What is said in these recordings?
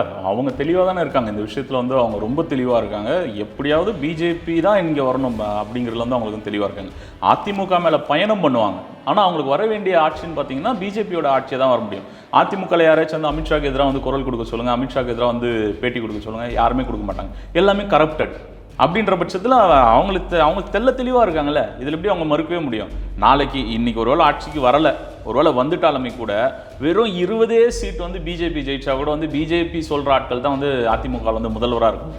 அவங்க தெளிவாக தானே இருக்காங்க. இந்த விஷயத்தில் வந்து அவங்க ரொம்ப தெளிவாக இருக்காங்க. எப்படியாவது பிஜேபி தான் இங்கே வரணும் அப்படிங்கிறதுல வந்து அவங்களுக்கு தெளிவாக இருக்காங்க. அதிமுக மேலே பயணம் பண்ணுவாங்க. ஆனால் அவங்களுக்கு வர வேண்டிய ஆட்சின்னு பார்த்தீங்கன்னா பிஜேபியோட ஆட்சியை தான் வர முடியும். அதிமுகவில் யாராச்சும் வந்து அமித்ஷாக்கு எதிராக வந்து குரல் கொடுக்க சொல்லுங்கள் அமித்ஷாக்கு எதிராக வந்து பேட்டி கொடுக்க சொல்லுங்கள் யாருமே கொடுக்க மாட்டாங்க. எல்லாமே கரப்டட் அப்படின்ற பட்சத்தில் அவங்களுக்கு தெ- அவங்களுக்கு தெல்ல தெளிவாக இருக்காங்கல்ல. இதில் எப்படி அவங்க மறுக்கவே முடியும்? நாளைக்கு இன்னைக்கு ஒருவேளை ஆட்சிக்கு வரல. ஒருவேளை வந்துட்டாலுமே கூட வெறும் இருபதே சீட் வந்து பிஜேபி ஜெயிச்சா கூட வந்து பிஜேபி சொல்கிற ஆட்கள் தான் வந்து அதிமுக வந்து முதல்வராக இருக்கும்.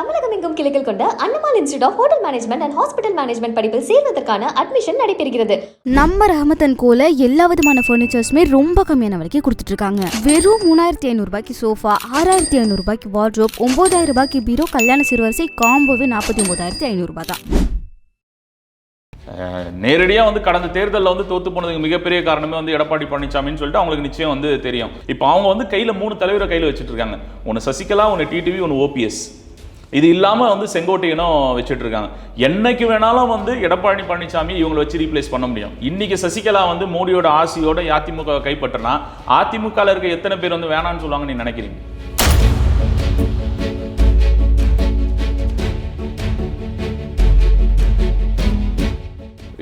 தமிழகம் எங்கும் கிளைகள் கொண்ட Annamal institute of hotel management and hospital management படிப்பில் சேர்வதற்கான அட்மிஷன் நடைபெறுகிறது. நம்ம ரஹமத்தன் கோல எல்லா விதமான ஃபர்னிச்சர்ஸுமே ரொம்ப கம்மியான விலைக்கு கொடுத்துட்டு இருக்காங்க. வெறும் மூணாயிரத்தி ஐநூறுபாய்க்கு சோஃபா ஆறாயிரத்தி ஐநூறுபாய்க்கு வார்ட்ரோப் ஒன்பதாயிரம் ரூபாய்க்கு பீரோ கல்யாண சிறுவரிசை காம்போவே நாற்பத்தி ஒன்பதாயிரத்தி ஐநூறுபா தான். நேரடியாக வந்து கடந்த தேர்தலில் வந்து தோத்து போனதுக்கு மிகப்பெரிய காரணமே வந்து எடப்பாடி பழனிசாமின்னு சொல்லிட்டு அவங்களுக்கு நிச்சயம் வந்து தெரியும். இப்போ அவங்க வந்து கையில் மூணு தலைவரை கையில் வச்சுட்டு இருக்காங்க. ஒன்று சசிகலா ஒன்று டிடிவி ஒன்று ஓபிஎஸ் இது இல்லாமல் வந்து செங்கோட்டையனும் வச்சுட்டு இருக்காங்க என்னைக்கு வேணாலும் வந்து எடப்பாடி பழனிசாமி இவங்களை வச்சு ரீப்ளேஸ் பண்ண முடியும். இன்னைக்கு சசிகலா வந்து மோடியோட ஆசையோட அதிமுக கைப்பற்றினா அதிமுகவில் இருக்க எத்தனை பேர் வந்து வேணாம்னு சொல்லுவாங்க நீ நினைக்கிறீங்க?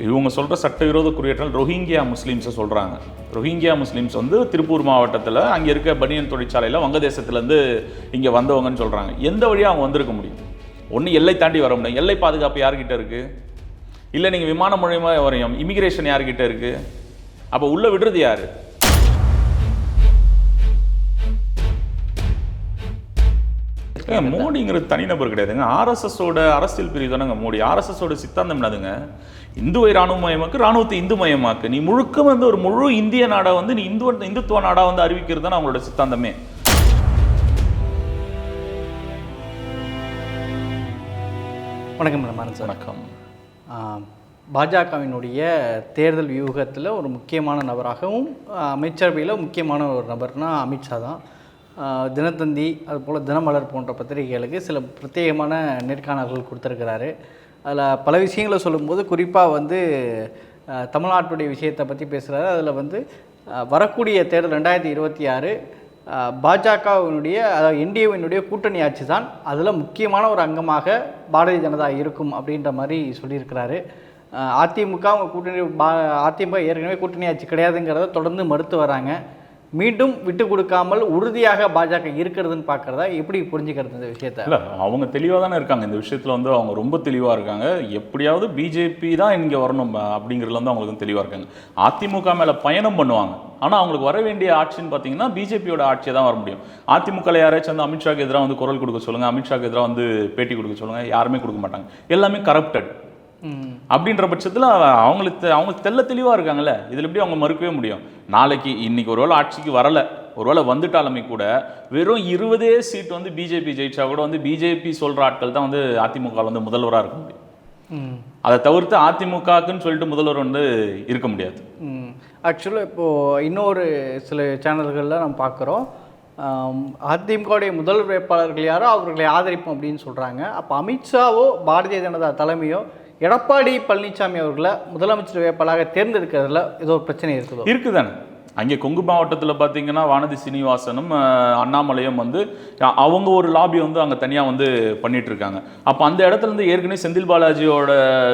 இவங்க சொல்கிற சட்டவிரோத குடியேற்றம் ரோஹிங்கியா முஸ்லீம்ஸை சொல்கிறாங்க ரோஹிங்கியா முஸ்லீம்ஸ் வந்து திருப்பூர் மாவட்டத்தில் அங்கே இருக்க பனியன் தொழிற்சாலையில் வங்கதேசத்துலேருந்து இங்கே வந்தவங்கன்னு சொல்கிறாங்க எந்த வழியாக அவங்க வந்திருக்க முடியும்? ஒன்று எல்லை தாண்டி வர முடியும். எல்லை பாதுகாப்பு யார்கிட்ட இருக்குது இல்லை நீங்கள் விமானம் மூலயமா வரையும் இமிக்ரேஷன் யார்கிட்ட இருக்குது அப்போ உள்ளே விடுறது யார்? மோடிங்கிறது தனிநபர் கிடையாதுங்க. ஆர்எஸ்எஸோட அரசியல் பிரிவு தானங்க. மோடி ஆர்எஸ்எஸோட சித்தாந்தம் என்னதுங்க? இந்துவை ராணுவமயமாக்கு ராணுவத்தை இந்து மயமாக்கு நீ முழுக்க வந்து ஒரு முழு இந்திய நாடா வந்து நீ இந்து இந்துத்துவ நாடா வந்து அறிவிக்கிறது தான் அவங்களோட சித்தாந்தமே. வணக்கம் சார். வணக்கம். பாஜகவினுடைய தேர்தல் வியூகத்தில் ஒரு முக்கியமான நபராகவும் அமைச்சரவையில் முக்கியமான ஒரு நபர்னா அமித்ஷா தான். தினத்தந்தி அதுபோல் தினமலர் போன்ற பத்திரிகைகளுக்கு சில பிரத்யேகமான நேர்காணல்கள் கொடுத்துருக்கிறாரு. அதில் பல விஷயங்களை சொல்லும்போது குறிப்பாக வந்து தமிழ்நாட்டுடைய விஷயத்தை பற்றி பேசுகிறாரு அதில் வந்து வரக்கூடிய தேர்தல் ரெண்டாயிரத்தி இருபத்தி ஆறு பாஜகவினுடைய அதாவது என்டிஏவினுடைய கூட்டணி ஆட்சி தான் அதில் முக்கியமான ஒரு அங்கமாக பாரதிய ஜனதா இருக்கும் அப்படின்ற மாதிரி சொல்லியிருக்கிறாரு. அதிமுக அவங்க கூட்டணி பா அதிமுக ஏற்கனவே கூட்டணி ஆட்சி கிடையாதுங்கிறத தொடர்ந்து மறுத்து வராங்க. மீண்டும் விட்டு கொடுக்காமல் உறுதியாக பாஜக இருக்கிறதுன்னு பார்க்குறதா? எப்படி புரிஞ்சுக்கிறது இந்த விஷயத்த? அவங்க தெளிவாக தானே இருக்காங்க. இந்த விஷயத்தில் வந்து அவங்க ரொம்ப தெளிவாக இருக்காங்க. எப்படியாவது பிஜேபி தான் இங்கே வரணும் அப்படிங்கிறதுல வந்து அவங்களுக்கு தெளிவாக இருக்காங்க. அதிமுக மேலே பயணம் பண்ணுவாங்க. ஆனால் அவங்களுக்கு வர வேண்டிய ஆட்சின்னு பார்த்தீங்கன்னா பிஜேபியோட ஆட்சியை தான் வர முடியும். அதிமுகவில் யாராச்சும் வந்து அமித்ஷாக்கு எதிராக வந்து குரல் கொடுக்க சொல்லுங்கள் அமித்ஷாக்கு எதிராக வந்து பேட்டி கொடுக்க சொல்லுங்கள் யாருமே கொடுக்க மாட்டாங்க. எல்லாமே கரப்டட் அப்படின்ற பட்சத்தில் அவங்களுக்கு அவங்களுக்கு தெள்ள தெளிவாக இருக்காங்கல்ல. இதில் எப்படி அவங்க மறுக்கவே முடியும்? நாளைக்கு இன்னைக்கு ஒருவேளை ஆட்சிக்கு வரல. ஒருவேளை வந்துட்டாலுமே கூட வெறும் இருபதே சீட் வந்து பிஜேபி ஜெயிச்சா கூட வந்து பிஜேபி சொல்கிற ஆட்கள் தான் வந்து அதிமுக ல வந்து முதல்வராக இருக்க முடியும். அதை தவிர்த்து அதிமுகக்குன்னு சொல்லிட்டு முதல்வர் வந்து இருக்க முடியாது. ஆக்சுவலாக இப்போது இன்னொரு சில சேனல்களில் நம்ம பார்க்குறோம். அதிமுகவுடைய முதல் வேட்பாளர்கள் யாரோ அவர்களை ஆதரிப்போம் அப்படின்னு சொல்கிறாங்க அப்போ அமித்ஷாவோ பாரதிய ஜனதா தலைமையோ எடப்பாடி பழனிசாமி அவர்களை முதலமைச்சர் வேட்பாளராக தேர்ந்தெடுக்கிறதுல ஏதோ ஒரு பிரச்சனை இருக்குது? இருக்குதானே? அங்கே கொங்கு மாவட்டத்தில் பார்த்தீங்கன்னா வானதி சீனிவாசனும் அண்ணாமலையும் வந்து அவங்க ஒரு லாபி வந்து அங்கே தனியாக வந்து பண்ணிட்டு இருக்காங்க. அப்போ அந்த இடத்துல இருந்து ஏற்கனவே செந்தில் பாலாஜியோட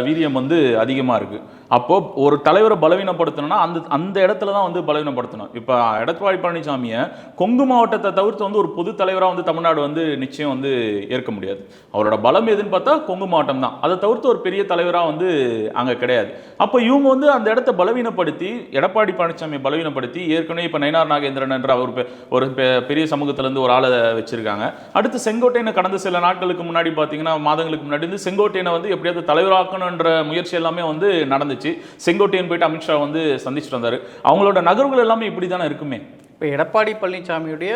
வீரியம் வந்து அதிகமாக இருக்கு. அப்போ ஒரு தலைவரை பலவீனப்படுத்தணும்னா அந்த அந்த இடத்துல தான் வந்து பலவீனப்படுத்தணும். இப்போ எடப்பாடி பழனிசாமியை கொங்கு மாவட்டத்தை தவிர்த்து வந்து ஒரு பொது தலைவராக வந்து தமிழ்நாடு வந்து நிச்சயம் வந்து ஏற்க முடியாது. அவரோட பலம் எதுன்னு பார்த்தா கொங்கு மாவட்டம் தான் அதை தவிர்த்து ஒரு பெரிய தலைவராக வந்து அங்கே கிடையாது. அப்போ இவங்க வந்து அந்த இடத்த பலவீனப்படுத்தி எடப்பாடி பழனிசாமியை பலவீனப்படுத்தி ஏற்கனவே இப்போ நயினார் நாகேந்திரன் என்ற ஒரு ஒரு பெ- பெரிய சமூகத்திலேருந்து ஒரு ஆளை வச்சிருக்காங்க. அடுத்து செங்கோட்டையனை கடந்த சில நாட்களுக்கு முன்னாடி பார்த்தீங்கன்னா மாதங்களுக்கு முன்னாடி வந்து செங்கோட்டையனை வந்து எப்படியாவது தலைவராக்கணுன்ற முயற்சி எல்லாமே வந்து நடந்துச்சு. செங்கோட்டையன் போயிட்டு அமித்ஷா வந்து சந்திச்சுட்டு வந்தார். அவங்களோட நகர்வுகள் எல்லாமே இப்படி தானே இருக்குமே? இப்போ எடப்பாடி பழனிசாமியுடைய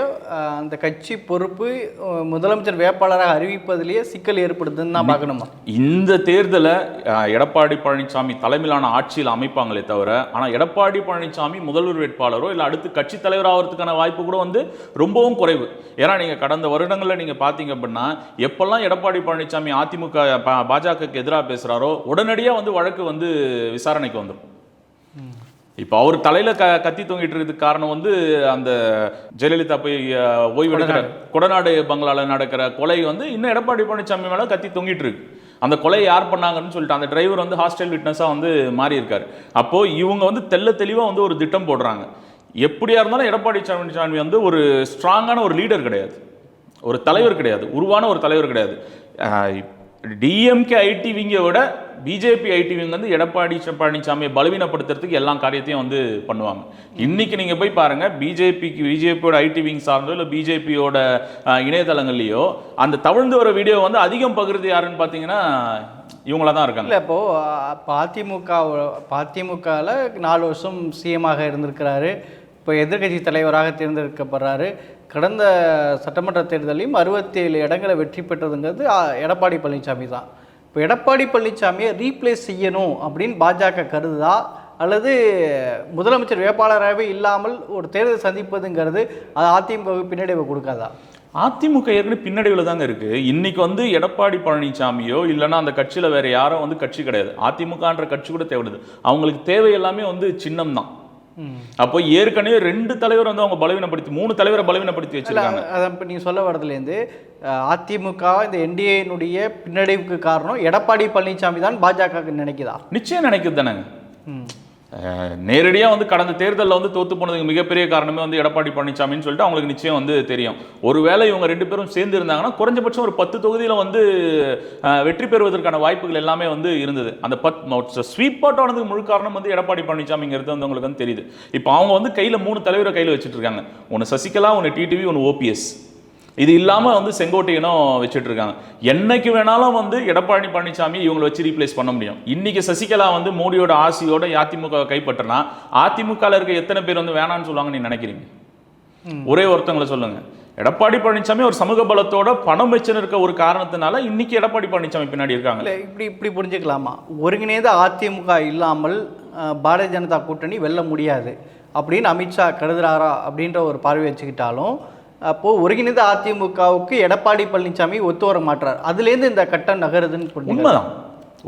அந்த கட்சி பொறுப்பு முதலமைச்சர் வேட்பாளராக அறிவிப்பதிலேயே சிக்கல் ஏற்படுதுன்னு தான் பார்க்கணுமா? இந்த தேர்தலை எடப்பாடி பழனிசாமி தலைமையிலான ஆட்சியில் அமைப்பாங்களே தவிர ஆனால் எடப்பாடி பழனிசாமி முதல்வர் வேட்பாளரோ இல்லை அடுத்து கட்சி தலைவர் ஆகிறதுக்கான வாய்ப்பு கூட வந்து ரொம்பவும் குறைவு. ஏன்னா நீங்கள் கடந்த வருடங்களில் நீங்கள் பார்த்தீங்க அப்படின்னா எப்பெல்லாம் எடப்பாடி பழனிசாமி அதிமுக பா- பாஜகவுக்கு எதிராக பேசுகிறாரோ உடனடியாக வந்து வழக்கு வந்து விசாரணைக்கு வந்துடும் இப்போ அவர் தலையில க கத்தி தொங்கிட்டு இருக்கிறதுக்கு காரணம் வந்து அந்த ஜெயலலிதா போய் ஓய்வெடுக்கிற கொடநாடு. பங்களால நடக்கிற கொலை வந்து இன்னும் எடப்பாடி பழனிசாமி மேல கத்தி தொங்கிட்டு இருக்கு அந்த கொலையை யார் பண்ணாங்கன்னு சொல்லிட்டு அந்த டிரைவர் வந்து ஹாஸ்டல் விட்னஸாக வந்து மாறி இருக்காரு அப்போ இவங்க வந்து தெள்ள தெளிவா வந்து ஒரு திட்டம் போடுறாங்க. எப்படியா இருந்தாலும் எடப்பாடி பழனிசாமி வந்து ஒரு ஸ்ட்ராங்கான ஒரு லீடர் கிடையாது. ஒரு தலைவர் கிடையாது. உருவான ஒரு தலைவர் கிடையாது. டிஎம்கே ஐடி விங்கை விட பிஜேபி ஐடி விங்க வந்து எடப்பாடி பழனிசாமியை பலவீனப்படுத்துறதுக்கு எல்லா காரியத்தையும் வந்து பண்ணுவாங்க. இன்னைக்கு நீங்க போய் பாருங்க பிஜேபிக்கு பிஜேபியோட ஐடி விங் சார்ந்தோ இல்லை பிஜேபியோட இணையதளங்கள்லையோ அந்த தவிழ்ந்து வர வீடியோ வந்து அதிகம் பகிர்ந்து யாருன்னு பார்த்தீங்கன்னா இவங்கள தான் இருக்காங்க. இல்லை இப்போது இப்போ அதிமுக அதிமுகவில் நாலு வருஷம் சிஎமாக இருந்திருக்கிறாரு. இப்போ எதிர்க்கட்சி தலைவராக தேர்ந்தெடுக்கப்படுறாரு. கடந்த சட்டமன்ற தேர்தலையும் அறுபத்தேழு இடங்களை வெற்றி பெற்றதுங்கிறது எடப்பாடி பழனிசாமி தான். இப்போ எடப்பாடி பழனிசாமியை ரீப்ளேஸ் செய்யணும் அப்படின்னு பாஜக கருதுதா? அல்லது முதலமைச்சர் வேட்பாளராகவே இல்லாமல் ஒரு தேர்தல் சந்திப்பதுங்கிறது அது அதிமுகவுக்கு பின்னடைவை கொடுக்காதா? அதிமுக ஏற்கனவே பின்னடைவில் தாங்க இருக்குது இன்னைக்கு வந்து எடப்பாடி பழனிசாமியோ இல்லைன்னா அந்த கட்சியில் வேறு யாரோ வந்து கட்சி கிடையாது. அதிமுகன்ற கட்சி கூட தேவைப்படுது அவங்களுக்கு தேவை எல்லாமே வந்து சின்னம் தான் அப்போ ஏற்கனவே ரெண்டு தலைவர் வந்து அவங்க பலவீனப்படுத்தி மூணு தலைவரை பலவீனப்படுத்தி வச்சிருக்காங்க. அதை இப்போ நீங்கள் சொல்ல வரதுலேருந்து அதிமுக இந்த என்டிஏனுடைய பின்னடைவுக்கு காரணம் எடப்பாடி பழனிசாமி தான் பாஜகவுக்கு நினைக்குதா? நிச்சயம் நினைக்குது தானேங்க. ம். நேரடியாக வந்து கடந்த தேர்தலில் வந்து தோத்து போனதுக்கு மிகப்பெரிய காரணமே வந்து எடப்பாடி பழனிசாமின்னு சொல்லிட்டு அவங்களுக்கு நிச்சயம் வந்து தெரியும். ஒருவேளை இவங்க ரெண்டு பேரும் சேர்ந்து இருந்தாங்கன்னா குறைஞ்சபட்சம் ஒரு பத்து தொகுதியில் வந்து வெற்றி பெறுவதற்கான வாய்ப்புகள் எல்லாமே வந்து இருந்தது. அந்த பத் ஸ்வீப் அவுட் ஆனதுக்கு முழு காரணம் வந்து எடப்பாடி பழனிசாமிங்கிறது வந்து உங்களுக்கு வந்து தெரியுது. இப்போ அவங்க வந்து கையில் மூணு தலைவரை கையில் வச்சுட்டு இருக்காங்க. ஒன்று சசிகலா ஒன்று டிடிவி ஒன்று ஓபிஎஸ் இது இல்லாமல் வந்து செங்கோட்டையனும் வச்சுட்டு இருக்காங்க என்னைக்கு வேணாலும் வந்து எடப்பாடி பழனிசாமி இவங்களை வச்சு ரீப்ளேஸ் பண்ண முடியும். இன்னைக்கு சசிகலா வந்து மோடியோட ஆசையோட அதிமுக கைப்பற்றினா அதிமுகவில் இருக்க எத்தனை பேர் வந்து வேணாம்னு சொல்லுவாங்க நீ நினைக்கிறீங்க? ஒரே ஒருத்தங்களை சொல்லுங்க. எடப்பாடி பழனிசாமி ஒரு சமூக பலத்தோட பணம் வச்சுன்னு இருக்க ஒரு காரணத்தினால இன்னைக்கு எடப்பாடி பழனிசாமி பின்னாடி இருக்காங்க. இல்லை இப்படி இப்படி புரிஞ்சுக்கலாமா? ஒருங்கிணைந்த அதிமுக இல்லாமல் பாரதிய ஜனதா கூட்டணி வெல்ல முடியாது. அப்படின்னு அமித்ஷா கருதுறாரா அப்படின்ற ஒரு பார்வை வச்சுக்கிட்டாலும் அப்போது ஒருங்கிணைந்த அதிமுகவுக்கு எடப்பாடி பழனிசாமி ஒத்து வர மாட்டார். அதுலேருந்து இந்த கட்டம் நகருதுன்னு உண்மைதான்.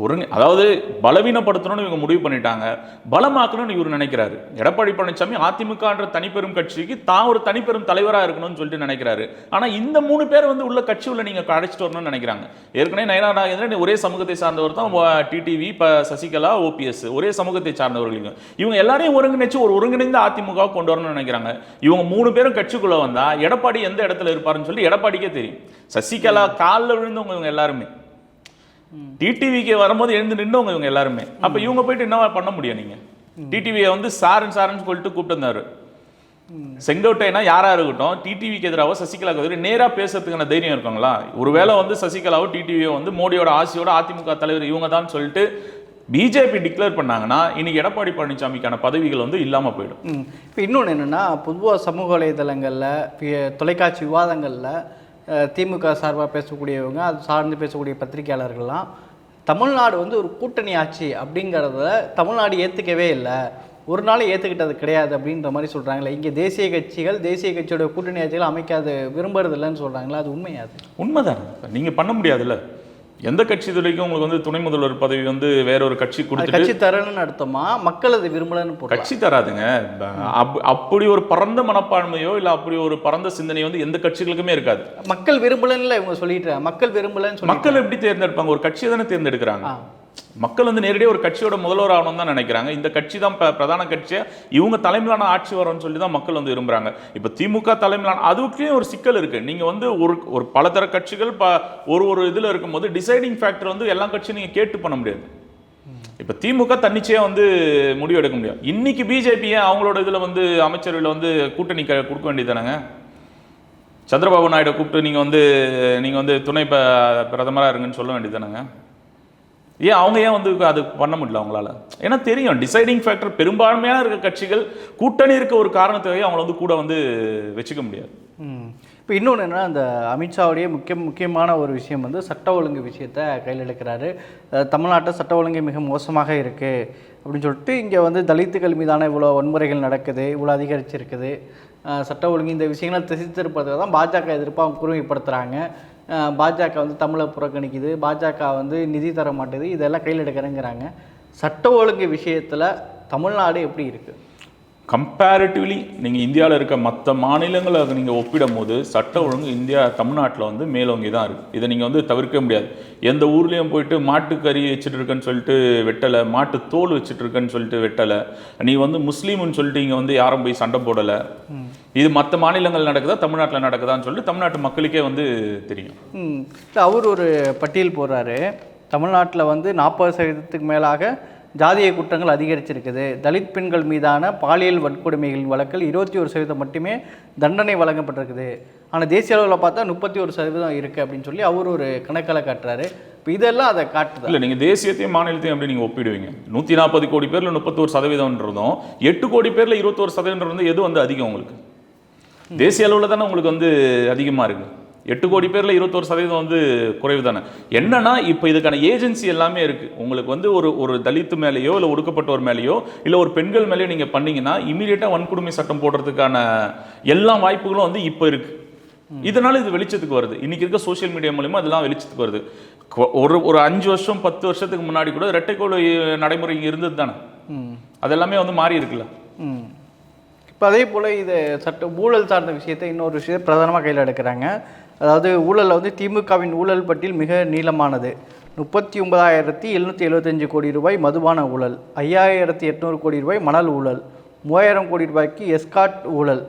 ஒரு அதாவது பலவீனப்படுத்தணும்னு இவங்க முடிவு பண்ணிட்டாங்க. பலமாக்கணும்னு இவர் நினைக்கிறாரு. எடப்பாடி பழனிசாமி அதிமுகன்ற தனிப்பெரும் கட்சிக்கு தான் ஒரு தனிப்பெரும் தலைவராக இருக்கணும்னு சொல்லிட்டு நினைக்கிறாரு. ஆனா இந்த மூணு பேர் வந்து உள்ள கட்சி உள்ள நீங்க அழைச்சிட்டு வரணும்னு நினைக்கிறாங்க. ஏற்கனவே நயனா நாகேந்திரன் ஒரே சமூகத்தை சார்ந்தவர் தான் டிடிவி இப்போ சசிகலா ஓபிஎஸ் ஒரே சமூகத்தை சார்ந்தவர்கள் இவங்க. இவங்க எல்லாரையும் ஒருங்கிணைச்சு ஒரு ஒருங்கிணைந்த அதிமுக கொண்டு வரணும்னு நினைக்கிறாங்க. இவங்க மூணு பேரும் கட்சிக்குள்ள வந்தா எடப்பாடி எந்த இடத்துல இருப்பாருன்னு சொல்லி எடப்பாடிக்கே தெரியும். சசிகலா காலில் விழுந்தவங்க இவங்க எல்லாருமே. டிடிவிக்கு வரும்போது எழுந்து நின்றவங்க இவங்க எல்லாருமே. அப்ப இவங்க போயிட்டு என்ன பண்ண முடியும் நீங்க? டிடிவியை வந்து சாருன்னு சாருன்னு சொல்லிட்டு கூப்பிட்டு செங்கோட்டைனா யாரா இருக்கட்டும் டிடிவிக்கு எதிராக சசிகலாவுக்கு எதிராக நேரா பேசுறதுக்கான தைரியம் இருக்காங்களா? ஒருவேளை வந்து சசிகலாவோ டிடிவியோ வந்து மோடியோட ஆசையோட அதிமுக தலைவர் இவங்க தான் சொல்லிட்டு பிஜேபி டிக்ளேர் பண்ணாங்கன்னா இன்னைக்கு எடப்பாடி பழனிசாமிக்கான பதவிகள் வந்து இல்லாம போயிடும். இப்போ இன்னொன்று என்னென்னா பொதுவாக சமூக வலைதளங்களில் தொலைக்காட்சி விவாதங்களில் திமுக சார்பாக பேசக்கூடியவங்க அது சார்ந்து பேசக்கூடிய பத்திரிகையாளர்கள்லாம் தமிழ்நாடு வந்து ஒரு கூட்டணி ஆட்சி அப்படிங்கிறத தமிழ்நாடு ஏற்றுக்கவே இல்லை. ஒரு நாள் ஏற்றுக்கிட்டது கிடையாது அப்படின்ற மாதிரி சொல்கிறாங்களே இங்கே தேசிய கட்சிகள் தேசிய கட்சியோட கூட்டணி ஆட்சிகள் அமைக்காது விரும்புறது இல்லைன்னு சொல்கிறாங்களா அது? உண்மையாது உண்மைதான். நீங்கள் பண்ண முடியாதுல்ல. எந்த கட்சி இது வரைக்கும் உங்களுக்கு வந்து துணை முதல்வர் பதவி வந்து வேற ஒரு கட்சி அது கொடுத்துட்டு கட்சி தரணும்னு அர்த்தமா? மக்கள் அது விரும்பலன்னு கட்சி தராதுங்க. அப்- அப்படி ஒரு பரந்த மனப்பான்மையோ இல்ல அப்படி ஒரு பரந்த சிந்தனை வந்து எந்த கட்சிகளுக்குமே இருக்காது. மக்கள் விரும்பலன்னு இவங்க சொல்லிட்டு மக்கள் விரும்பலன்னு மக்கள் எப்படி தேர்ந்தெடுப்பாங்க? ஒரு கட்சியை தானே தேர்ந்தெடுக்கிறாங்க. மக்கள் வந்து நேரடியாக ஒரு கட்சியோட முதல்வர் ஆகணும் தான் நினைக்கிறாங்க. இந்த கட்சி தான் பிரதான கட்சியா? இவங்க தலைமையிலான ஆட்சி வரும்னு சொல்லி தான் மக்கள் வந்து விரும்புகிறாங்க இப்போ திமுக தலைமையிலான அதுக்குள்ளேயும் ஒரு சிக்கல் இருக்குது நீங்கள் வந்து ஒரு ஒரு பலதர கட்சிகள் ப ஒரு ஒரு இதில் இருக்கும்போது டிசைடிங் ஃபேக்டர் வந்து எல்லா கட்சியும் நீங்கள் கேட்டு பண்ண முடியாது. இப்போ திமுக தன்னிச்சையாக வந்து முடிவு எடுக்க முடியும் இன்னைக்கு பிஜேபி ஏன் அவங்களோட இதில் வந்து அமைச்சரவையில் வந்து கூட்டணி க கொடுக்க வேண்டியதானங்க சந்திரபாபு நாயுடு கூப்பிட்டு நீங்கள் வந்து நீங்கள் வந்து துணை ப பிரதமராக இருங்கன்னு சொல்ல வேண்டியதானங்க ஏன் அவங்க ஏன் வந்து அது பண்ண முடியல அவங்களால? ஏன்னா தெரியும் டிசைடிங் ஃபேக்டர் பெரும்பான்மையான இருக்க கட்சிகள் கூட்டணி இருக்க ஒரு காரணத்தையே அவங்கள வந்து கூட வந்து வச்சுக்க முடியாது. இப்போ இன்னொன்று என்னன்னா அந்த அமித்ஷாவுடைய முக்கிய முக்கியமான ஒரு விஷயம் வந்து சட்ட ஒழுங்கு விஷயத்தை கையில் எடுக்கிறாரு. தமிழ்நாட்டில் சட்ட ஒழுங்கு மிக மோசமாக இருக்குது அப்படின்னு சொல்லிட்டு இங்கே வந்து தலித்துகள் மீதான இவ்வளோ வன்முறைகள் நடக்குது இவ்வளோ அதிகரிச்சிருக்குது. சட்ட ஒழுங்கு இந்த விஷயங்களை திசை திருப்பதுக்கு தான் பாஜக எதிர்ப்பாக அவங்க குறுமைப்படுத்துகிறாங்க பாஜக வந்து தமிழை புறக்கணிக்குது. பாஜக வந்து நிதி தர மாட்டேது இதெல்லாம் கையில் எடுக்கிறேங்கிறாங்க. சட்ட ஒழுங்கு விஷயத்தில் தமிழ்நாடு எப்படி இருக்குது கம்பேரிட்டிவ்லி நீங்கள் இந்தியாவில் இருக்க மற்ற மாநிலங்களை நீங்கள் ஒப்பிடும் போது சட்ட ஒழுங்கு இந்தியா தமிழ்நாட்டில் வந்து மேலோங்கி தான் இருக்குது இதை நீங்கள் வந்து தவிர்க்க முடியாது. எந்த ஊர்லேயும் போயிட்டு மாட்டுக்கறி வச்சுட்டு இருக்கேன்னு சொல்லிட்டு வெட்டலை மாட்டு தோல் வச்சுட்டு இருக்கேன்னு சொல்லிட்டு வெட்டலை நீ வந்து முஸ்லீம்னு சொல்லிட்டு இங்கே வந்து யாரும் போய் சண்டை போடலை. இது மற்ற மாநிலங்கள் நடக்குதா தமிழ்நாட்டில் நடக்குதான்னு சொல்லிட்டு தமிழ்நாட்டு மக்களுக்கே வந்து தெரியும். அவர் ஒரு பட்டியல் போடுறாரு. தமிழ்நாட்டில் வந்து நாற்பது சதவீதத்துக்கு மேலாக ஜாதிய குற்றங்கள் அதிகரிச்சிருக்குது. தலித் பெண்கள் மீதான பாலியல் வன்கொடுமைகள் வழக்கில் இருபத்தி ஒரு சதவீதம் மட்டுமே தண்டனை வழங்கப்பட்டிருக்குது. ஆனால் தேசிய அளவில் பார்த்தா முப்பத்தி ஒரு சதவீதம் இருக்குது அப்படின்னு சொல்லி அவர் ஒரு கணக்கில் காட்டுறாரு. இப்போ இதெல்லாம் அதை காட்டுது? இல்லை நீங்கள் தேசியத்தையும் மாநிலத்தையும் எப்படி நீங்கள் ஒப்பிடுவீங்க? நூற்றி நாற்பது கோடி பேரில் முப்பத்தோரு சதவீதம்ன்றதும் எட்டு கோடி பேரில் இருபத்தோரு சதவீதம் வந்து எது வந்து அதிகம் உங்களுக்கு? தேசிய அளவில் தானே உங்களுக்கு வந்து அதிகமாக இருக்குது எட்டு கோடி பேரில் இருபத்தோரு சதவீதம் வந்து குறைவு தானே என்னன்னா இப்போ இதுக்கான ஏஜென்சி எல்லாமே இருக்குது உங்களுக்கு வந்து ஒரு ஒரு தலித்து மேலேயோ இல்லை ஒடுக்கப்பட்டோர் மேலேயோ இல்லை ஒரு பெண்கள் மேலேயோ நீங்கள் பண்ணீங்கன்னா இமீடியட்டாக வன்கொடுமை சட்டம் போடுறதுக்கான எல்லா வாய்ப்புகளும் வந்து இப்போ இருக்குது இதனால இது வெளிச்சத்துக்கு வருது. இன்னைக்கு இருக்க சோஷியல் மீடியா மூலியமா இதெல்லாம் வெளிச்சத்துக்கு வருது. ஒரு ஒரு அஞ்சு வருஷம் பத்து வருஷத்துக்கு முன்னாடி கூட இரட்டைக்கோள் நடைமுறை இங்க இருந்தது தானே அதெல்லாமே வந்து மாறி இருக்குல்ல? இப்போ அதே போல் இது சட்ட ஊழல் சார்ந்த விஷயத்தை இன்னொரு விஷயத்தை பிரதானமாக கையில் எடுக்கிறாங்க. அதாவது ஊழலில் வந்து திமுகவின் ஊழல் பட்டியல் மிக நீளமானது. முப்பத்தி ஒன்பதாயிரத்தி எழுநூற்றி எழுபத்தஞ்சு கோடி ரூபாய் மதுபான ஊழல் ஐயாயிரத்தி எட்நூறு கோடி ரூபாய் மணல் ஊழல் மூவாயிரம் கோடி ரூபாய்க்கு எஸ்காட் ஊழல்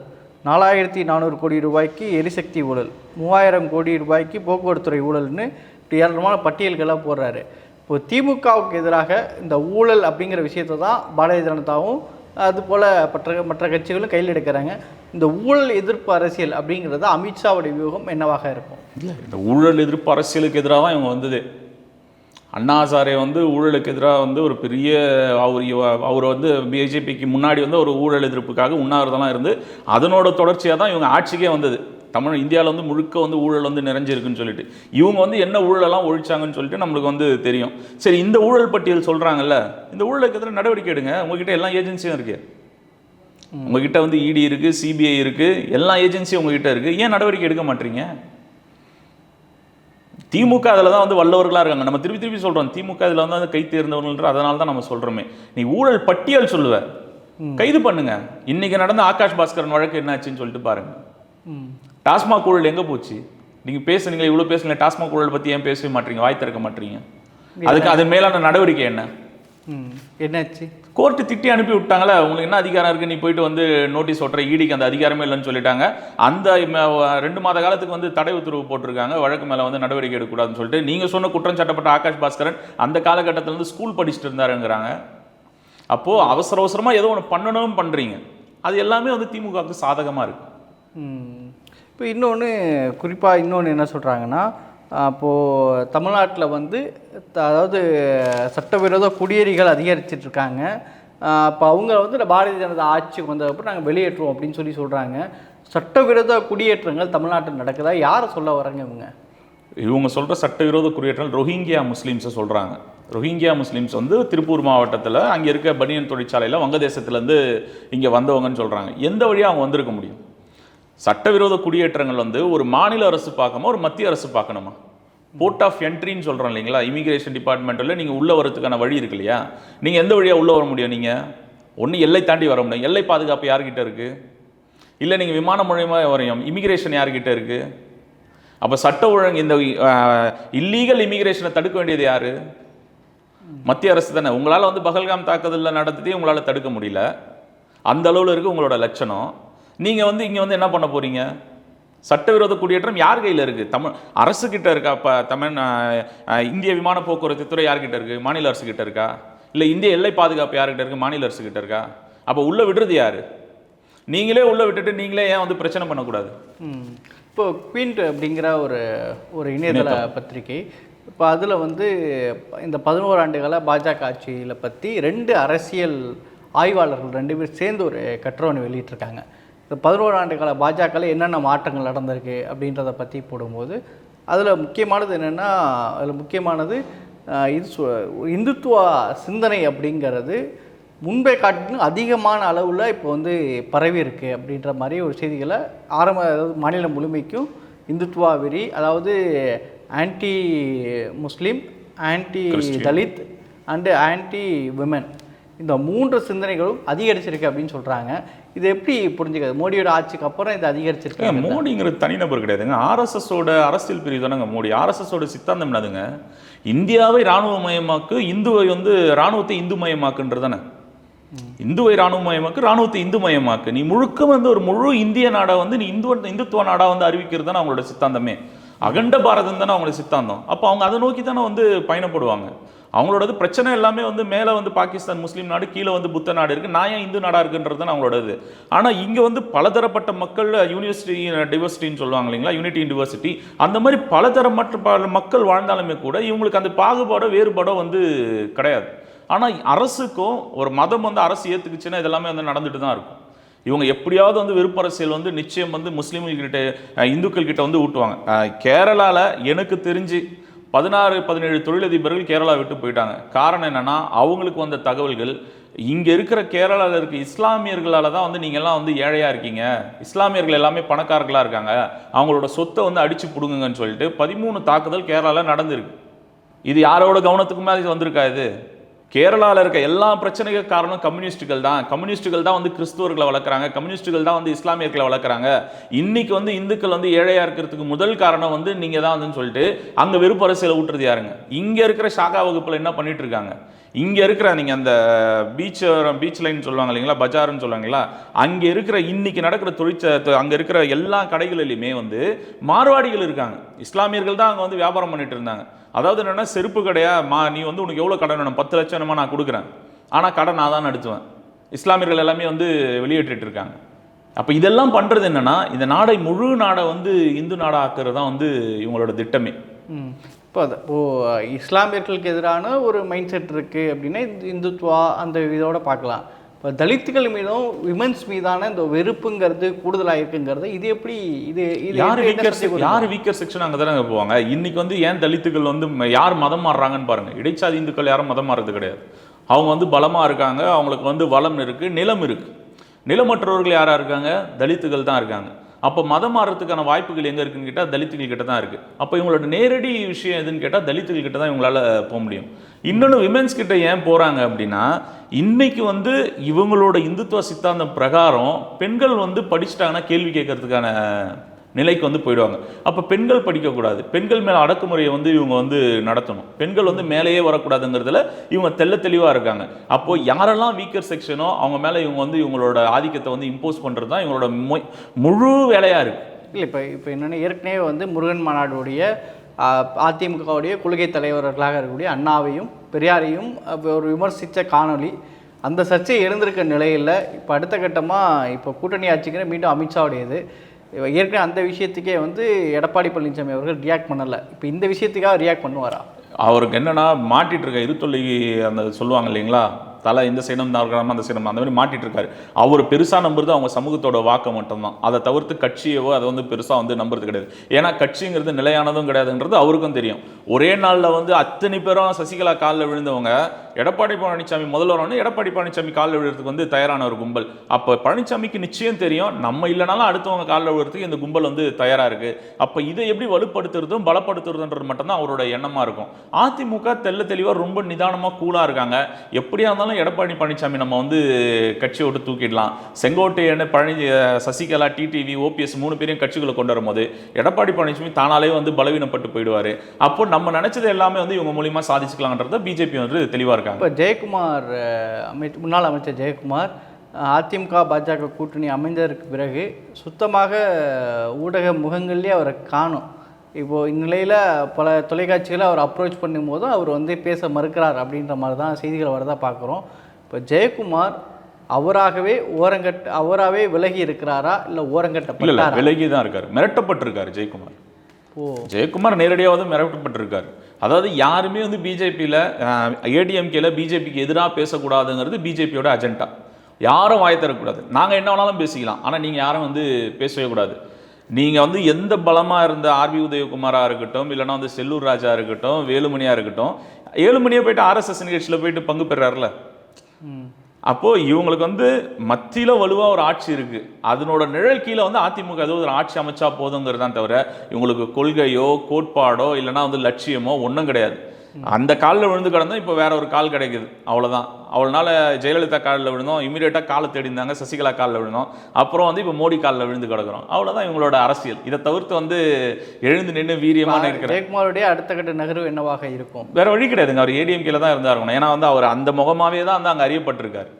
நாலாயிரத்தி நானூறு கோடி ரூபாய்க்கு எரிசக்தி ஊழல் மூவாயிரம் கோடி ரூபாய்க்கு போக்குவரத்துறை ஊழல்னு இப்படி ஏராளமான பட்டியல்களாக போடுறாரு. இப்போ திமுகவுக்கு எதிராக இந்த ஊழல் அப்படிங்கிற விஷயத்தை தான் பாரதிய ஜனதாவும் அதுபோல் மற்ற மற்ற கட்சிகளும் கையில் எடுக்கிறாங்க. இந்த ஊழல் எதிர்ப்பு அரசியல் அப்படிங்கிறது அமித்ஷாவுடைய வியூகம் என்னவாக இருக்கும்? இல்லை இந்த ஊழல் எதிர்ப்பு அரசியலுக்கு எதிராக தான் இவங்க வந்தது. அண்ணாசாரே வந்து ஊழலுக்கு எதிராக வந்து ஒரு பெரிய அவர் அவர் வந்து பிஜேபிக்கு முன்னாடி வந்து ஒரு ஊழல் எதிர்ப்புக்காக உண்ணாவிரதெல்லாம் இருந்து அதனோட தொடர்ச்சியாக தான் இவங்க ஆட்சிக்கே வந்தது. தமிழ் இந்தியாவில் வந்து முழுக்க வந்து ஊழல் வந்து நிறைஞ்சிருக்குன்னு சொல்லிட்டு. இவங்க வந்து என்ன ஊழலெல்லாம் ஒழிச்சாங்கன்னு சொல்லிட்டு நம்மளுக்கு வந்து தெரியும். சரி இந்த ஊழல் பட்டியல் சொல்கிறாங்கல்ல இந்த ஊழலுக்கு எதிராக நடவடிக்கை எடுங்க? உங்ககிட்ட எல்லா ஏஜென்சியும் இருக்கு. உங்ககிட்ட வந்து இடி இருக்கு சிபிஐ இருக்கு எல்லா ஏஜென்சியும் உங்ககிட்ட இருக்கு. ஏன் நடவடிக்கை எடுக்க மாட்டீங்க? திமுக அதில் தான் வந்து வல்லவர்களாக இருக்காங்க. நம்ம திருப்பி திருப்பி சொல்கிறோம் திமுக இதில் வந்து கை தேர்ந்தவர்கள் அதனால தான் நம்ம சொல்கிறோமே நீ ஊழல் பட்டியல் சொல்லுவ. கைது பண்ணுங்க. இன்னைக்கு நடந்த ஆகாஷ் பாஸ்கரன் வழக்கு என்னாச்சுன்னு சொல்லிட்டு பாருங்க. டாஸ்மாக் ஊழல் எங்கே போச்சு? நீங்கள் பேசுனீங்களே இவ்வளோ பேசுனீங்க டாஸ்மாக் ஊழல் பற்றி ஏன் பேசவே மாட்டீங்க? வாய் திறக்க மாட்டீங்க? அதுக்கு அது மேலான நடவடிக்கை என்ன? என்னாச்சு? கோர்ட்டு திட்டி அனுப்பி விட்டாங்களே உங்களுக்கு என்ன அதிகாரம் இருக்கு? நீ போயிட்டு வந்து நோட்டீஸ் ஒட்டுற ஈடிக்கு அந்த அதிகாரமே இல்லைன்னு சொல்லிட்டாங்க. அந்த ரெண்டு மாத காலத்துக்கு வந்து தடை உத்தரவு போட்டிருக்காங்க. வழக்கு மேலே வந்து நடவடிக்கை எடுக்கக்கூடாதுன்னு சொல்லிட்டு நீங்கள் சொன்ன குற்றம் சாட்டப்பட்ட ஆகாஷ் பாஸ்கரன் அந்த காலகட்டத்தில் வந்து ஸ்கூல் படிச்சுட்டு இருந்தாருங்கிறாங்க. அப்போது அவசர அவசரமாக ஏதோ ஒன்று பண்ணணும் பண்ணுறீங்க அது எல்லாமே வந்து திமுகவுக்கு சாதகமாக இருக்கு. இப்போ இன்னொன்று குறிப்பாக இன்னொன்று என்ன சொல்கிறாங்கன்னா அப்போது தமிழ்நாட்டில் வந்து த- அதாவது சட்டவிரோத குடியேறிகள் அதிகரிச்சிட்டு இருக்காங்க அப்போ அவங்க வந்து இந்த பாரதிய ஜனதா ஆட்சிக்கு வந்ததுக்கப்புறம் நாங்கள் வெளியேற்றுவோம் அப்படின்னு சொல்லி சொல்கிறாங்க சட்டவிரோத குடியேற்றங்கள் தமிழ்நாட்டில் நடக்குதா? யாரை சொல்ல வராங்க இவங்க? இவங்க சொல்கிற சட்டவிரோத குடியேற்றங்கள் ரொஹிங்கியா முஸ்லீம்ஸை சொல்கிறாங்க ரொஹிங்கியா முஸ்லீம்ஸ் வந்து திருப்பூர் மாவட்டத்தில் அங்கே இருக்க பனியன் தொழிற்சாலையில் வங்கதேசத்துலேருந்து இங்கே வந்தவங்கன்னு சொல்கிறாங்க எந்த வழியாக அவங்க வந்திருக்க முடியும்? சட்டவிரோத குடியேற்றங்கள் வந்து ஒரு மாநில அரசு பார்க்கணுமா ஒரு மத்திய அரசு பார்க்கணுமா? போர்ட் ஆஃப் என்ட்ரின்னு சொல்கிறோம் இல்லைங்களா? இமிகிரேஷன் டிபார்ட்மெண்ட்டில் நீங்கள் உள்ளே வரதுக்கான வழி இருக்கு இல்லையா? நீங்கள் எந்த வழியாக உள்ளே வர முடியும் நீங்கள் ஒன்று எல்லை தாண்டி வர முடியும். எல்லை பாதுகாப்பு யார்கிட்ட இருக்குது இல்லை நீங்கள் விமானம் மூலயமா வரையும் இமிகிரேஷன் யார்கிட்ட இருக்குது அப்போ சட்ட ஒழுங்கு இந்த இல்லீகல் இமிகிரேஷனை தடுக்க வேண்டியது யார்? மத்திய அரசு தானே. உங்களால் வந்து பகல்காம் தாக்குதலில் நடத்தி உங்களால் தடுக்க முடியல. அந்த அளவில் இருக்குது உங்களோட லட்சணம். நீங்கள் வந்து இங்கே வந்து என்ன பண்ண போறீங்க? சட்டவிரோத குடியேற்றம் யார் கையில் இருக்குது தமிழ் அரசு கிட்ட இருக்கா? இப்போ தமிழ் இந்திய விமான போக்குவரத்து துறை யார்கிட்ட இருக்குது மாநில அரசு கிட்ட இருக்கா? இல்லை இந்திய எல்லை பாதுகாப்பு யார்கிட்ட இருக்குது மாநில அரசு கிட்ட இருக்கா? அப்போ உள்ளே விடுறது யாரு? நீங்களே உள்ளே விட்டுட்டு நீங்களே ஏன் வந்து பிரச்சனை பண்ணக்கூடாது. இப்போ குவீன்ட் அப்படிங்கிற ஒரு ஒரு இணையதள பத்திரிகை இப்போ அதில் வந்து இந்த பதினோரு ஆண்டுகால பாஜக ஆட்சியில் பற்றி ரெண்டு அரசியல் ஆய்வாளர்கள் ரெண்டு பேர் சேர்ந்து ஒரு கட்டுரை வெளியிட்டிருக்காங்க. இந்த பதினோரு ஆண்டு கால பாஜகவில் என்னென்ன மாற்றங்கள் நடந்திருக்கு அப்படின்றத பற்றி போடும்போது அதில் முக்கியமானது என்னென்னா அதில் முக்கியமானது இது இந்துத்துவ சிந்தனை அப்படிங்கிறது முன்பை காட்டிலும் அதிகமான அளவில் இப்போ வந்து பரவி இருக்கு அப்படின்ற மாதிரி ஒரு செய்திகளை ஆரம்ப அதாவது மாநிலம் முழுமைக்கும் இந்துத்துவா வெறி அதாவது anti Muslim anti Dalit and anti women இந்த மூன்று சிந்தனைகளும் அதிகரிச்சிருக்கு அப்படின்னு சொல்கிறாங்க இது எப்படி புரிஞ்சுக்கிறது? மோடியோட ஆட்சிக்கு அப்புறம் இது அதிகரிச்சிருக்கு? மோடிங்கிறது தனிநபர் கிடையாதுங்க. ஆர்எஸ்எஸோட அரசியல் பிரிவு தானங்க மோடி. ஆர்எஸ்எஸோட சித்தாந்தம் என்னதுங்க? இந்தியாவை இராணுவமயமாக்கு இந்துவை வந்து இராணுவத்தை இந்து மயமாக்குன்றது தானே. இந்துவை இராணுவமயமாக்கு இராணுவத்தை இந்து மயமாக்கு நீ முழுக்க வந்து ஒரு முழு இந்திய நாடை வந்து நீ இந்து இந்துத்துவ நாடா வந்து அறிவிக்கிறது தானே அவங்களோட சித்தாந்தமே. அகண்ட பாரதம் தானே அவங்களோட சித்தாந்தம். அப்போ அவங்க அதை நோக்கி தானே வந்து பயணப்படுவாங்க. அவங்களோடது பிரச்சனை எல்லாமே வந்து மேலே வந்து பாகிஸ்தான் முஸ்லீம் நாடு கீழே வந்து புத்த நாடு இருக்குது நான் ஏன் இந்து நாடாக இருக்குன்றது தான் அவங்களோடது. ஆனால் இங்கே வந்து பலதரப்பட்ட மக்கள் யூனிவர்சிட்டி டைவர்சிட்டின்னு சொல்லுவாங்க இல்லைங்களா? யூனிட்டி யூனிவர்சிட்டி அந்த மாதிரி பலதரமற்ற பல மக்கள் வாழ்ந்தாலுமே கூட இவங்களுக்கு அந்த பாகுபாடோ வேறுபாடோ வந்து கிடையாது. ஆனால் அரசுக்கும் ஒரு மதம் வந்து அரசு ஏற்றுக்குச்சுன்னா இதெல்லாமே வந்து நடந்துட்டு தான் இருக்கும். இவங்க எப்படியாவது வந்து வெறுப்பரசியல் வந்து நிச்சயம் வந்து முஸ்லீம்கள்கிட்ட இந்துக்கள் கிட்ட வந்து ஊட்டுவாங்க. கேரளாவில் எனக்கு தெரிஞ்சு பதினாறு பதினேழு தொழிலதிபர்கள் கேரளா விட்டு போயிட்டாங்க. காரணம் என்னென்னா அவங்களுக்கு வந்த தகவல்கள் இங்கே இருக்கிற கேரளாவில் இருக்க இஸ்லாமியர்களால் தான் வந்து நீங்கள்லாம் வந்து ஏழையாக இருக்கீங்க. இஸ்லாமியர்கள் எல்லாமே பணக்காரர்களாக இருக்காங்க. அவங்களோட சொத்தை வந்து அடித்து பிடுங்குங்கன்னு சொல்லிட்டு பதிமூணு தாக்குதல் கேரளாவில் நடந்திருக்கு. இது யாரோட கவனத்துக்குமே அது வந்திருக்கா இது? கேரளாவில் இருக்க எல்லா பிரச்சனைக்கு காரணம் கம்யூனிஸ்டுகள் தான். கம்யூனிஸ்டுகள் தான் வந்து கிறிஸ்துவர்களை வளர்க்குறாங்க. கம்யூனிஸ்டுகள் தான் வந்து இஸ்லாமியர்களை வளர்க்குறாங்க. இன்னைக்கு வந்து இந்துக்கள் வந்து ஏழையா இருக்கிறதுக்கு முதல் காரணம் வந்து நீங்கள் தான் வந்துன்னு சொல்லிட்டு அங்கே வெறுப்பு அரசியலை ஊட்டுறது யாருங்க? இங்கே இருக்கிற சாகா வகுப்பில் என்ன பண்ணிட்டு இருக்காங்க? இங்கே இருக்கிற நீங்கள் அந்த பீச் பீச் லைன் சொல்லுவாங்க இல்லைங்களா? பஜார்னு சொல்லுவாங்களா அங்கே இருக்கிற இன்னைக்கு நடக்கிற தொழிற்ச அங்கே இருக்கிற எல்லா கடைகளிலையுமே வந்து மார்வாடிகள் இருக்காங்க. இஸ்லாமியர்கள் தான் அங்கே வந்து வியாபாரம் பண்ணிட்டு இருந்தாங்க. அதாவது என்னென்னா செருப்பு கடையா மா நீ வந்து உனக்கு எவ்வளோ கடன் வேணும்? பத்து லட்சம் என்னமா நான் கொடுக்குறேன். ஆனால் கடன் நான் தான் நடத்துவேன். இஸ்லாமியர்கள் எல்லாமே வந்து வெளியேற்றிட்டு இருக்காங்க. அப்போ இதெல்லாம் பண்ணுறது என்னென்னா இந்த நாடை முழு நாடை வந்து இந்து நாடாக ஆக்குறது தான் வந்து இவங்களோட திட்டமே. இப்போ அது இப்போது இஸ்லாமியர்களுக்கு எதிரான ஒரு மைண்ட் செட் இருக்குது அப்படின்னா இந்த இந்துத்துவா அந்த இதோட பார்க்கலாம். இப்போ தலித்துகள் மீதும் விமன்ஸ் மீதான இந்த வெறுப்புங்கிறது கூடுதலாக இருக்குங்கிறது இது எப்படி இது இது யார் வீக்கர்? யார் வீக்கர் செக்ஷன் அங்கே தானே போவாங்க? இன்னைக்கு வந்து ஏன் தலித்துகள் வந்து யார் மதம் மாறுறாங்கன்னு பாருங்க. இடைச்சாதி இந்துக்கள் யாரும் மதம் மாறுறது கிடையாது. அவங்க வந்து பலமா இருக்காங்க அவங்களுக்கு வந்து வளம் இருக்கு நிலம் இருக்கு. நிலமற்றவர்கள் யாரா இருக்காங்க? தலித்துகள் தான் இருக்காங்க. அப்போ மதம் மாறுறதுக்கான வாய்ப்புகள் எங்கே இருக்குன்னு கேட்டால் தலித்துகள் கிட்ட தான் இருக்குது அப்போ இவங்களோட நேரடி விஷயம் எதுன்னு கேட்டால் தலித்துகள் கிட்ட தான் இவங்களால் போக முடியும். இன்னொன்று விமென்ஸ் கிட்ட ஏன் போகிறாங்க அப்படின்னா இன்னைக்கு வந்து இவங்களோட இந்துத்துவ சித்தாந்தம் பிரகாரம் பெண்கள் வந்து படிச்சுட்டாங்கன்னா கேள்வி கேட்கறதுக்கான நிலைக்கு வந்து போயிடுவாங்க. அப்போ பெண்கள் படிக்கக்கூடாது. பெண்கள் மேலே அடக்குமுறையை வந்து இவங்க வந்து நடத்தணும். பெண்கள் வந்து மேலேயே வரக்கூடாதுங்கிறதுல இவங்க தெல்ல தெளிவாக இருக்காங்க. அப்போ யாரெல்லாம் வீக்கர் செக்ஷனோ அவங்க மேலே இவங்க வந்து இவங்களோட ஆதிக்கத்தை வந்து இம்போஸ் பண்ணுறது தான் இவங்களோட மொய்- முழு வேலையாக இருக்குது இல்லை இப்போ இப்போ என்னென்னா ஏற்கனவே வந்து முருகன் மாநாடுடைய அதிமுகவுடைய கொள்கை தலைவர்களாக இருக்கக்கூடிய அண்ணாவையும் பெரியாரையும் அப்ப ஒரு விமர்சித்த காணொளி. அந்த சர்ச்சை எழுந்திருக்க நிலையில் இப்போ அடுத்த கட்டமாக இப்போ கூட்டணி ஆட்சிக்கிற மீண்டும் அமித்ஷாவுடையது. ஏற்கனவே அந்த விஷயத்துக்கே வந்து எடப்பாடி பழனிசாமி அவர்கள் ரியாக்ட் பண்ணலை. இப்போ இந்த விஷயத்துக்காக ரியாக்ட் பண்ணுவாரா? அவருக்கு என்னன்னா மாட்டிட்டு இருக்க இருத்தொல்லை அந்த சொல்லுவாங்க இல்லைங்களா? தலை இந்த சைனம் தான் அந்த சைனம் அந்த மாதிரி மாட்டிட்டு இருக்காரு அவர் பெருசாக நம்புறது அவங்க சமூகத்தோட வாக்கை மட்டும்தான். அதை தவிர்த்து கட்சியவோ அதை வந்து பெருசாக வந்து நம்புறது கிடையாது. ஏன்னா கட்சிங்கிறது நிலையானதும் கிடையாதுன்றது அவருக்கும் தெரியும். ஒரே நாளில் வந்து அத்தனை பேரும் சசிகலா காலில் விழுந்தவங்க எடப்பாடி பழனிசாமி முதல்ல எடப்பாடி பழனிசாமி காலில் விழுறதுக்கு வந்து தயாரான ஒரு கும்பல். அப்போ பழனிசாமிக்கு நிச்சயம் தெரியும் நம்ம இல்லைனாலும் அடுத்தவங்க காலில் விழுறதுக்கு இந்த கும்பல் வந்து தயாராக இருக்கு. அப்போ இதை எப்படி வலுப்படுத்துறதும் பலப்படுத்துறதுன்றது மட்டும்தான் அவரோட எண்ணமாக இருக்கும். அதிமுக தெள்ள தெளிவாக ரொம்ப நிதானமாக கூலாக இருக்காங்க. எப்படியா இருந்தாலும் எடப்பாடி பழனிசாமி நம்ம வந்து கட்சியை விட்டு தூக்கிடலாம். செங்கோட்டையன் பழனி சசிகலா டிடிவி ஓபிஎஸ் மூணு பேரையும் கட்சிகளை கொண்டு வரும்போது எடப்பாடி பழனிசாமி தானாலே வந்து பலவீனப்பட்டு போயிடுவாரு. அப்போ நம்ம நினச்சது எல்லாமே வந்து இவங்க மூலியமாக சாதிச்சுக்கலாம்ன்றத பிஜேபி வந்து தெளிவாக இருக்காங்க. இப்போ ஜெயக்குமார் அமைச்சர் முன்னாள் அமைச்சர் ஜெயக்குமார் அதிமுக பாஜக கூட்டணி அமைந்ததற்கு பிறகு சுத்தமாக ஊடக முகங்கள்லேயே அவரை காணும். இப்போது இந்நிலையில் பல தொலைக்காட்சிகளை அவர் அப்ரோச் பண்ணும்போதும் அவர் வந்து பேச மறுக்கிறார் அப்படின்ற மாதிரி தான் செய்திகள் வரதா பார்க்குறோம். இப்போ ஜெயக்குமார் அவராகவே ஓரங்கட் அவராகவே விலகி இருக்கிறாரா? இல்லை ஓரங்கட்டப்பட்டாரா? விலகி தான் இருக்காரு. மிரட்டப்பட்டிருக்காரு ஜெயக்குமார். ஓ. ஜெயக்குமார் நேரடியாக வந்து மிரட்டப்பட்டிருக்காரு. அதாவது யாருமே வந்து பிஜேபியில் ஏடிஎம்கேல பிஜேபிக்கு எதிராக பேசக்கூடாதுங்கிறது பிஜேபியோட அஜெண்டா யாரும் வாய் தரக்கூடாது நாங்கள் என்ன வேணாலும் பேசிக்கலாம். ஆனால் நீங்கள் யாரும் வந்து பேசவே கூடாது. நீங்கள் வந்து எந்த பலமாக இருந்த ஆர்பி உதயகுமாராக இருக்கட்டும் இல்லைன்னா வந்து செல்லூர் ராஜா இருக்கட்டும் வேலுமணியாக இருக்கட்டும் ஏழுமணியை போயிட்டு ஆர்எஸ்எஸ் நிகழ்ச்சியில் போயிட்டு பங்கு பெறாருல? அப்போது இவங்களுக்கு வந்து மத்தியில் வலுவாக ஒரு ஆட்சி இருக்குது அதனோட நிழல் கீழே வந்து அதிமுக ஏதோ ஒரு ஆட்சி அமைச்சா போதுங்கிறது தான் தவிர இவங்களுக்கு கொள்கையோ கோட்பாடோ இல்லைன்னா வந்து லட்சியமோ ஒன்றும் கிடையாது. அந்த காலில் விழுந்து கிடந்தோம் இப்போ வேற ஒரு கால் கிடைக்குது. அவ்வளோதான் அவளால ஜெயலலிதா காலில் விழுந்தோம். இமீடியட்டாக காலை தேடி இருந்தாங்க சசிகலா காலில் விழுந்தோம். அப்புறம் வந்து இப்போ மோடி காலில் விழுந்து கிடக்குறோம். அவ்வளோதான் இவங்களோட அரசியல். இதை தவிர்த்து வந்து எழுந்து நின்று வீரியமான இருக்கிற ஜெயக்குமாருடைய அடுத்த கட்ட நகர்வு என்னவாக இருக்கும்? வேற வழி கிடையாதுங்க. அவர் ஏடிஎம்கேல தான் இருந்தா இருக்கணும் ஏன்னா வந்து அவர் அந்த முகமாவே தான் வந்து அங்கே அறியப்பட்டிருக்காரு.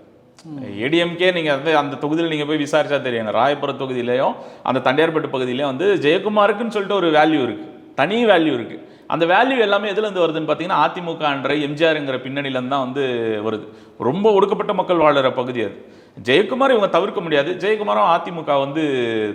ஏடிஎம்கே நீங்கள் வந்து அந்த தொகுதியில் நீங்கள் போய் விசாரிச்சா தெரியுங்க ராயபுரம் தொகுதியிலையும் அந்த தண்டையார்பட்டு பகுதியிலையும் வந்து ஜெயக்குமாருக்குன்னு சொல்லிட்டு ஒரு வேல்யூ இருக்கு. தனி வேல்யூ இருக்கு. அந்த வேல்யூ எல்லாமே எதுலேருந்து வருதுன்னு பார்த்தீங்கன்னா அதிமுகன்ற எம்ஜிஆருங்கிற பின்னணியிலேருந்து தான் வந்து வருது. ரொம்ப ஒடுக்கப்பட்ட மக்கள் வாழுற பகுதி அது. ஜெயக்குமார் இவங்க தவிர்க்க முடியாது. ஜெயக்குமாரும் அதிமுக வந்து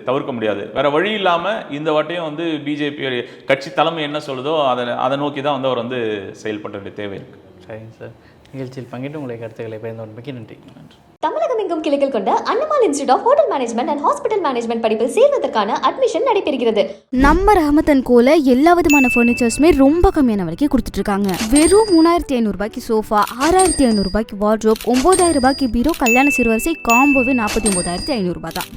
தவிர்க்க முடியாது. வேறு வழி இல்லாமல் இந்த வாட்டையும் வந்து பிஜேபி கட்சி தலைமை என்ன சொல்லுதோ அதை அதை நோக்கி தான் வந்து அவர் வந்து செயல்பட வேண்டிய தேவை இருக்குது சரிங்க சார் நிகழ்ச்சியில் பங்கிட்டு உங்களுடைய கருத்துக்களை பயந்து நன்றி. நன்றி. தமிழகம் எங்கும் கிளைகள் கொண்ட Annamal institute of hotel management and hospital management படிப்பில் சேர்வதற்கான அட்மிஷன் நடைபெறுகிறது. நம்ம ரஹமத்தன் கோல எல்லா விதமான ஃபர்னிச்சர்ஸுமே ரொம்ப கம்மியான விலைக்கு கொடுத்துட்டு இருக்காங்க வெறும் மூணாயிரத்தி ஐநூறுபாய்க்கு சோஃபா ஆறாயிரத்தி ஐநூறுபாய்க்கு வார்ட்ரோப் ஒன்பதாயிரம் ரூபாய்க்கு பீரோ கல்யாண சிறுவரிசை காம்போவே நாற்பத்தி ஒன்பதாயிரத்தி ஐநூறுபா தான்.